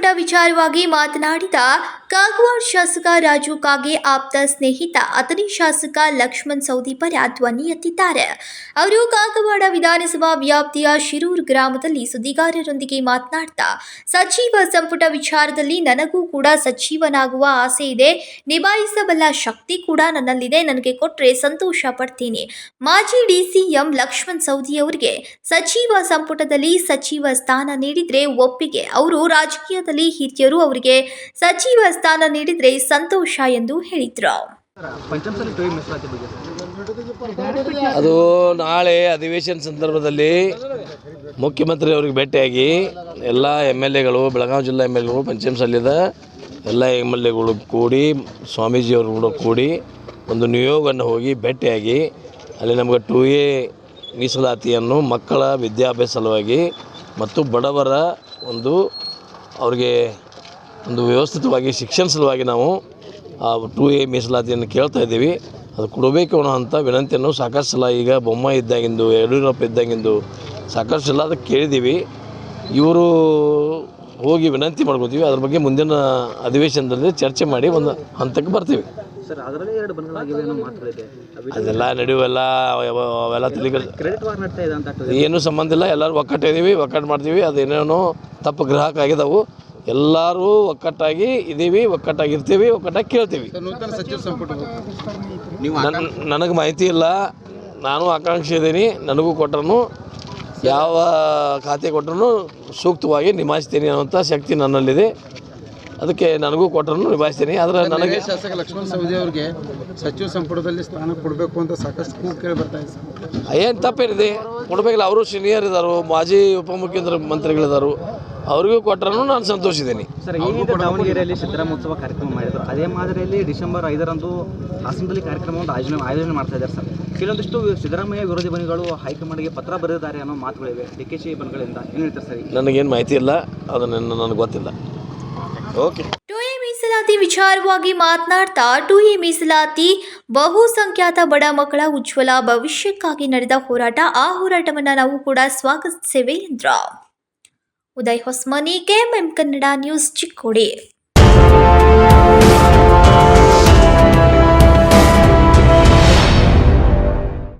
ಸಂಪುಟ ವಿಚಾರವಾಗಿ ಮಾತನಾಡಿದ ಕಾಗವಾಡ ಶಾಸಕ ರಾಜು ಕಾಗೆ ಆಪ್ತ ಸ್ನೇಹಿತ ಅತನಿ ಶಾಸಕ ಲಕ್ಷ್ಮಣ್ ಸೌದಿ ಪರ ಧ್ವನಿ ಎತ್ತಿದ್ದಾರೆ. ಅವರು ಕಾಗವಾಡ ವಿಧಾನಸಭಾ ವ್ಯಾಪ್ತಿಯ ಶಿರೂರು ಗ್ರಾಮದಲ್ಲಿ ಸುದ್ದಿಗಾರರೊಂದಿಗೆ ಮಾತನಾಡ್ತಾ, ಸಚಿವ ಸಂಪುಟ ವಿಚಾರದಲ್ಲಿ ನನಗೂ ಕೂಡ ಸಚಿವನಾಗುವ ಆಸೆ ಇದೆ, ನಿಭಾಯಿಸಬಲ್ಲ ಶಕ್ತಿ ಕೂಡ ನನ್ನಲ್ಲಿದೆ, ನನಗೆ ಕೊಟ್ಟರೆ ಸಂತೋಷ ಪಡ್ತೀನಿ. ಮಾಜಿ ಡಿಸಿಎಂ ಲಕ್ಷ್ಮಣ್ ಸೌದಿ ಅವರಿಗೆ ಸಚಿವ ಸಂಪುಟದಲ್ಲಿ ಸಚಿವ ಸ್ಥಾನ ನೀಡಿದ್ರೆ ಒಪ್ಪಿಗೆ. ಅವರು ರಾಜಕೀಯದಲ್ಲಿ ಹಿರಿಯರು ಅವರಿಗೆ ಸಚಿವ ಸ್ಥಾನ ನೀಡಿದರೆ ಸಂತೋಷ ಎಂದು ಹೇಳಿದ್ರು. ಅದು ನಾಳೆ ಅಧಿವೇಶನ ಸಂದರ್ಭದಲ್ಲಿ ಮುಖ್ಯಮಂತ್ರಿ ಅವರಿಗೆ ಭೇಟಿಯಾಗಿ ಎಲ್ಲ ಎಂ ಎಲ್ ಎಗಳು ಬೆಳಗಾವಿ ಜಿಲ್ಲಾ ಎಂ ಎಲ್ ಎಗಳು ಪಂಚಮಸಾಲಿದ ಎಲ್ಲ ಎಂ ಎಲ್ ಎಗಳು ಕೂಡಿ ಸ್ವಾಮೀಜಿಯವರು ಕೂಡ ಕೂಡಿ ಒಂದು ನಿಯೋಗವನ್ನು ಹೋಗಿ ಭೇಟಿಯಾಗಿ ಅಲ್ಲಿ ನಮಗೆ ಟು ಎ ಮೀಸಲಾತಿಯನ್ನು ಮಕ್ಕಳ ವಿದ್ಯಾಭ್ಯಾಸ ಸಲುವಾಗಿ ಮತ್ತು ಬಡವರ ಒಂದು ಅವ್ರಿಗೆ ಒಂದು ವ್ಯವಸ್ಥಿತವಾಗಿ, ಶಿಕ್ಷಣ ಸಲುವಾಗಿ ನಾವು ಟು ಎ ಮೀಸಲಾತಿಯನ್ನು ಕೇಳ್ತಾ ಇದ್ದೀವಿ. ಅದು ಕೊಡಬೇಕು ಅನ್ನೋ ಅಂಥ ವಿನಂತಿಯನ್ನು ಸಾಕಷ್ಟು ಈಗ ಬೊಮ್ಮ ಇದ್ದಾಗಿಂದು, ಯಡಿಯೂರಪ್ಪ ಇದ್ದಾಗಿಂದು ಸಾಕಷ್ಟು ಸಲ ಅದಕ್ಕೆ ಕೇಳಿದ್ದೀವಿ. ಇವರು ಹೋಗಿ ವಿನಂತಿ ಮಾಡ್ಕೋತೀವಿ. ಅದ್ರ ಬಗ್ಗೆ ಮುಂದಿನ ಅಧಿವೇಶನದಲ್ಲಿ ಚರ್ಚೆ ಮಾಡಿ ಒಂದು ಹಂತಕ್ಕೆ ಬರ್ತೀವಿ. ಸರ್ ಅದರಲ್ಲೇ ಎರಡು ಬಣಗಳಾಗಿವೆ ಅನ್ನೋ ಮಾತುಗಳಿದೆ ಅದೆಲ್ಲ ನಡೆಯುವೆಲ್ಲ ಅವ- ಅವೆಲ್ಲ ತಿಳಿಗಳು ಕ್ರೆಡಿಟ್ ವಾರ್ ಇದೆ ಅಂತ ಆಗ್ತದೆ. ಏನೂ ಸಂಬಂಧ ಇಲ್ಲ. ಎಲ್ಲರೂ ಒಕ್ಕಟ್ಟಿದ್ದೀವಿ ಒಕ್ಕಟ್ಟು ಮಾಡ್ತೀವಿ. ಅದೇನೇನೋ ತಪ್ಪು ಗ್ರಾಹಕ ಆಗಿದಾವು ಎಲ್ಲರೂ ಒಕ್ಕಟ್ಟಾಗಿ ಇದ್ದೀವಿ ಒಕ್ಕಟ್ಟಾಗಿರ್ತೀವಿ ಒಕ್ಕಟ್ಟಾಗಿ ಕೇಳ್ತೀವಿ. ನೂತನ ಸಚಿವ ನನಗೆ ಮಾಹಿತಿ ಇಲ್ಲ. ನಾನು ಆಕಾಂಕ್ಷಿ ಇದ್ದೀನಿ ನನಗೂ ಕೊಟ್ಟರು ಯಾವ ಖಾತೆ ಕೊಟ್ಟರು ಸೂಕ್ತವಾಗಿ ನಿಭಾಯಿಸ್ತೀನಿ ಅನ್ನೋಂಥ ಶಕ್ತಿ ನನ್ನಲ್ಲಿದೆ. ಅದಕ್ಕೆ ನನಗೂ ಕೊಟ್ಟರು ನಿಭಾಯಿಸ್ತೀನಿ. ಆದರೆ ನನಗೆ ಶಾಸಕ ಲಕ್ಷ್ಮಣ ಸವದಿ ಅವರಿಗೆ ಸಚಿವ ಸಂಪುಟದಲ್ಲಿ ಸ್ಥಾನ ಕೊಡಬೇಕು ಅಂತ ಸಾಕಷ್ಟು ಕೇಳಿ ಬರ್ತಾ ಇದೆ ಏನು ತಪ್ಪೇನಿದೆ? ಕೊಡಬೇಕಿಲ್ಲ ಅವರು ಸೀನಿಯರ್ ಇದ್ದಾರೆ ಮಾಜಿ ಉಪಮುಖ್ಯಮಂತ್ರಿ ಮಂತ್ರಿಗಳಿದ್ದಾರೆ ಅವ್ರಿಗೂ ಕೊಟ್ಟರೂ ನಾನು ಸಂತೋಷಿದ್ದೀನಿ. ಸರ್ ಈಗ ದಾವಣಗೆರೆಯಲ್ಲಿ ಚಿತ್ರಮಹೋತ್ಸವ ಕಾರ್ಯಕ್ರಮ ಮಾಡಿದ್ರು. ಅದೇ ಮಾದರಿಯಲ್ಲಿ ಡಿಸೆಂಬರ್ ಐದರಂದು ಹಾಸನದಲ್ಲಿ ಕಾರ್ಯಕ್ರಮವನ್ನು ಆಯೋಜನೆ ಆಯೋಜನೆ ಮಾಡ್ತಾ ಇದ್ದಾರೆ ಸರ್. ಕೆಲವೊಂದಿಷ್ಟು ಸಿದ್ದರಾಮಯ್ಯ ವಿರೋಧಿ ಬಣಿಗಳು ಹೈಕಮಾಂಡ್ಗೆ ಪತ್ರ ಬರೆದಿದ್ದಾರೆ ಅನ್ನೋ ಮಾತುಗಳಿವೆ. ಡಿ ಕೆ ಶಿ ಬಣಗಳಿಂದ ಏನು ಹೇಳ್ತಾರೆ ಸರ್? ನನಗೇನು ಮಾಹಿತಿ ಇಲ್ಲ ಅದನ್ನು ನನಗೆ ಗೊತ್ತಿಲ್ಲ. ಓಕೆ. ಮೀಸಲಾತಿ ವಿಚಾರವಾಗಿ ಮಾತನಾಡ್ತಾ ಟು ಎ ಮೀಸಲಾತಿ ಬಹುಸಂಖ್ಯಾತ ಬಡ ಮಕ್ಕಳ ಉಜ್ವಲ ಭವಿಷ್ಯಕ್ಕಾಗಿ ನಡೆದ ಹೋರಾಟ. ಆ ಹೋರಾಟವನ್ನು ನಾವು ಕೂಡ ಸ್ವಾಗತಿಸೇವೆ ಎಂದ್ರ ಉದಯ್ ಹೊಸ್ಮನಿ ಕೆಎಂಎಂ ಕನ್ನಡ ನ್ಯೂಸ್ ಚಿಕ್ಕೋಡಿ.